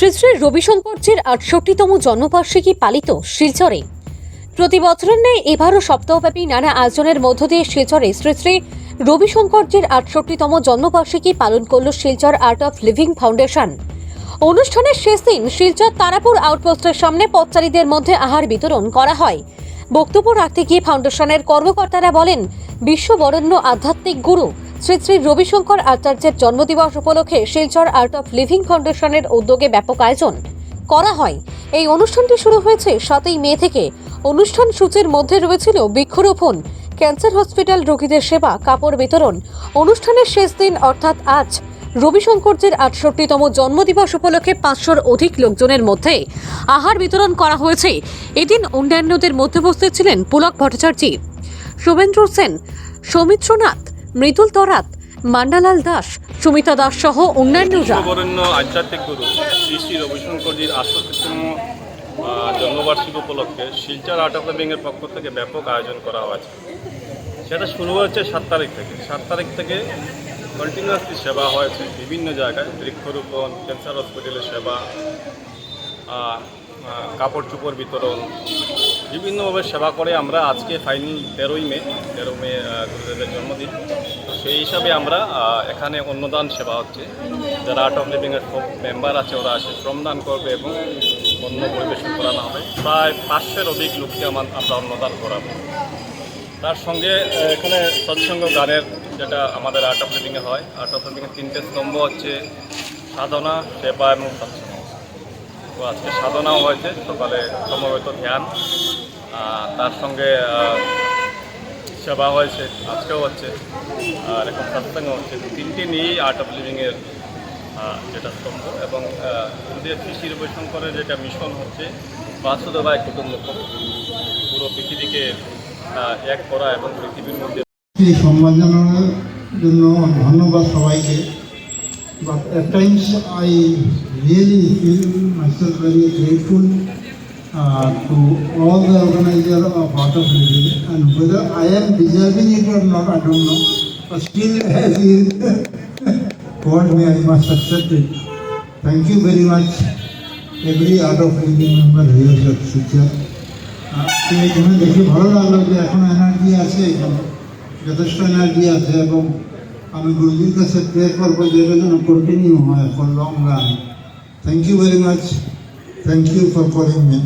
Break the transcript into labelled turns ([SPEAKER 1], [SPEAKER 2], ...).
[SPEAKER 1] শ্রী শ্রী রবিশঙ্করজির আটষট্টিতম জন্মবার্ষিকী পালিত শিলচরে। প্রতি বছরের ন্যায় এবারও সপ্তাহব্যাপী নানা আয়োজনের মধ্য দিয়ে শিলচরে শ্রী শ্রী রবিশঙ্করজির আটষট্টিতম জন্মবার্ষিকী পালন করল Silchar art of living foundation. অনুষ্ঠানের শেষ দিন শিলচর তারাপুর আউটপোস্টের সামনে পথচারীদের মধ্যে আহার বিতরণ করা হয়। বক্তব্য রাখতে গিয়ে ফাউন্ডেশনের কর্মকর্তারা বলেন, বিশ্ববরেণ্য আধ্যাত্মিক গুরু শ্রী শ্রী রবিশঙ্কর আচার্যের জন্মদিবস উপলক্ষে শিলচর আর্ট অফ লিভিং ফাউন্ডেশনের উদ্যোগে ব্যাপক আয়োজন করা হয়। এই অনুষ্ঠানটি শুরু হয়েছে সাতই মে থেকে। অনুষ্ঠান সূচির মধ্যে রয়েছিল বৃক্ষরোপণ, ক্যান্সার হসপিটাল রোগীদের সেবা, কাপড় বিতরণ। অনুষ্ঠানের শেষ দিন অর্থাৎ আজ রবিশঙ্করজির আটষট্টিতম জন্মদিবস উপলক্ষে পাঁচশোর অধিক লোকজনের মধ্যে আহার বিতরণ করা হয়েছে। এদিন অন্যান্যদের মধ্যে উপস্থিত ছিলেন পুলক ভট্টাচার্য শুভেন্দ্র সেন, সৌমিত্রনাথ মৃদুল তরাত মান্ডালাল দাস, সুমিতা দাস সহ অন্যান্যরা
[SPEAKER 2] আধ্যাত্মিক গুরু শ্রী শ্রী রবিশঙ্করজির আটষট্টিতম জন্মবার্ষিকী উপলক্ষে শিলচর আর্ট অফ লিভিংয়ের পক্ষ থেকে ব্যাপক আয়োজন করা হয়েছে। সেটা শুরু হয়েছে সাত তারিখ থেকে। সাত তারিখ থেকে কন্টিনিউয়াসলি সেবা হয়েছে বিভিন্ন জায়গায়। বৃক্ষরোপণ ক্যান্সার হসপিটালের সেবা কাপড় চোপড় বিতরণ বিভিন্নভাবে সেবা করে আমরা আজকে ফাইনাল তেরোই মে, তেরো মে গুরুদেবের জন্মদিন। সেই হিসাবে আমরা এখানে অন্নদান সেবা হচ্ছে। যারা আর্ট অফ লিভিংয়ের মেম্বার আছে, ওরা আসে। শ্রমদান করবে এবং অন্ন পরিবেশন করানো হবে। প্রায় পাঁচশোর অধিক লোককে আমার- আমরা অন্নদান করাবো। তার সঙ্গে এখানে সৎসঙ্গ গানের যেটা আমাদের আর্ট অফ লিভিংয়ে হয়। আর্ট অফ লিভিংয়ের তিনটে স্তম্ভ হচ্ছে সাধনা, সেবা এবং সৎসঙ্গ। আজকে সাধনাও হয়েছে, সকালে সমবেত ধ্যান তার সঙ্গে সেবা হয়েছে, আজকেও হচ্ছে, আর এখন সৎসঙ্গ হচ্ছে। তিনটি নিয়েই আর্ট অফ লিভিংয়ের যেটা স্তম্ভ, এবং শ্রী শ্রী রবিশঙ্করের যেটা মিশন হচ্ছে, বাসুদেবায় কুটুম্বকম পুরো পৃথিবীকে এক করা এবং পৃথিবীর মধ্যে
[SPEAKER 3] এই সম্মাননার জন্য ধন্যবাদ সবাইকে। But at times I really feel myself very grateful uh, to all the organizer of Art of Living and whether I am deserving it or not, I don't know. But still, as he called me, I must accept it. Thank you very much, every Art of Living member here at Future. তো এখানে দেখে ভালো লাগলো যে এখন energy আছে এখানে যথেষ্ট এনার্জি আছে এবং আমি গুরুজির কাছে প্রে করবো যে এটা যেন কন্টিনিউ হয় for long run thank you very much thank you for calling me